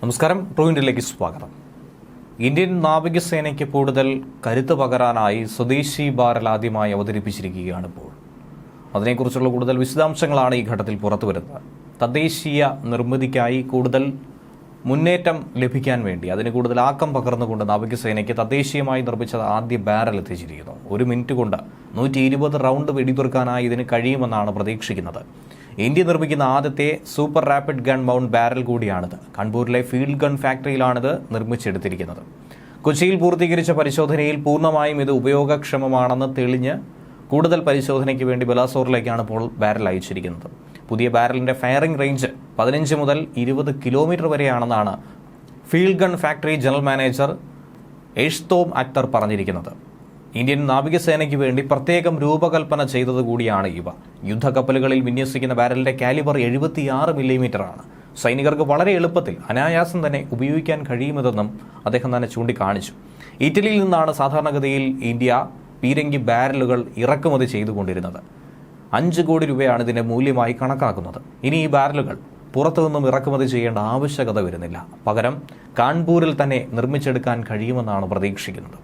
നമസ്കാരം ട്രൂവിന്റിലേക്ക് സ്വാഗതം. ഇന്ത്യൻ നാവികസേനയ്ക്ക് കൂടുതൽ കരുത്ത് പകരാനായി സ്വദേശി ബാരൽ ആദ്യമായി അവതരിപ്പിച്ചിരിക്കുകയാണ് ഇപ്പോൾ. അതിനെക്കുറിച്ചുള്ള കൂടുതൽ വിശദാംശങ്ങളാണ് ഈ ഘട്ടത്തിൽ പുറത്തു വരുന്നത്. തദ്ദേശീയ നിർമ്മിതിക്കായി കൂടുതൽ മുന്നേറ്റം ലഭിക്കാൻ വേണ്ടി അതിന് കൂടുതൽ ആക്കം പകർന്നുകൊണ്ട് നാവികസേനയ്ക്ക് തദ്ദേശീയമായി നിർമ്മിച്ച ആദ്യ ബാരൽ എത്തിച്ചിരിക്കുന്നു. ഒരു മിനിറ്റ് കൊണ്ട് നൂറ്റി ഇരുപത് റൗണ്ട് വെടിതീർക്കാനായി ഇതിന് കഴിയുമെന്നാണ് പ്രതീക്ഷിക്കുന്നത്. ഇന്ത്യ നിർമ്മിക്കുന്ന ആദ്യത്തെ super rapid gun mount barrel കൂടിയാണിത്. കൺപൂരിലെ ഫീൽഡ് ഗൺ ഫാക്ടറിയിലാണിത് നിർമ്മിച്ചെടുത്തിരിക്കുന്നത്. കൊച്ചിയിൽ പൂർത്തീകരിച്ച പരിശോധനയിൽ പൂർണമായും ഇത് ഉപയോഗക്ഷമമാണെന്ന് തെളിഞ്ഞ് കൂടുതൽ പരിശോധനയ്ക്ക് വേണ്ടി ബലാസോറിലേക്കാണ് ഇപ്പോൾ ബാരൽ അയച്ചിരിക്കുന്നത്. പുതിയ ബാരലിന്റെ ഫയറിംഗ് റേഞ്ച് പതിനഞ്ച് മുതൽ ഇരുപത് kilometre വരെയാണെന്നാണ് field gun factory general manager എഷ്തോം Akhtar പറഞ്ഞിരിക്കുന്നത്. ഇന്ത്യൻ നാവികസേനയ്ക്ക് വേണ്ടി പ്രത്യേകം രൂപകൽപ്പന ചെയ്തത് കൂടിയാണ് ഇവ. യുദ്ധക്കപ്പലുകളിൽ വിന്യസിക്കുന്ന ബാരലിന്റെ കാലിബർ എഴുപത്തിയാറ് മില്ലിമീറ്ററാണ്. സൈനികർക്ക് വളരെ എളുപ്പത്തിൽ അനായാസം തന്നെ ഉപയോഗിക്കാൻ കഴിയുമെന്നും അദ്ദേഹം തന്നെ ചൂണ്ടിക്കാണിച്ചു. ഇറ്റലിയിൽ നിന്നാണ് സാധാരണഗതിയിൽ ഇന്ത്യ പീരങ്കി ബാരലുകൾ ഇറക്കുമതി ചെയ്തുകൊണ്ടിരുന്നത്. അഞ്ച് കോടി രൂപയാണ് ഇതിന്റെ മൂല്യമായി കണക്കാക്കുന്നത്. ഇനി ഈ ബാരലുകൾ പുറത്തു നിന്നും ഇറക്കുമതി ചെയ്യേണ്ട ആവശ്യകത വരുന്നില്ല. പകരം കാൺപൂരിൽ തന്നെ നിർമ്മിച്ചെടുക്കാൻ കഴിയുമെന്നാണ് പ്രതീക്ഷിക്കുന്നത്.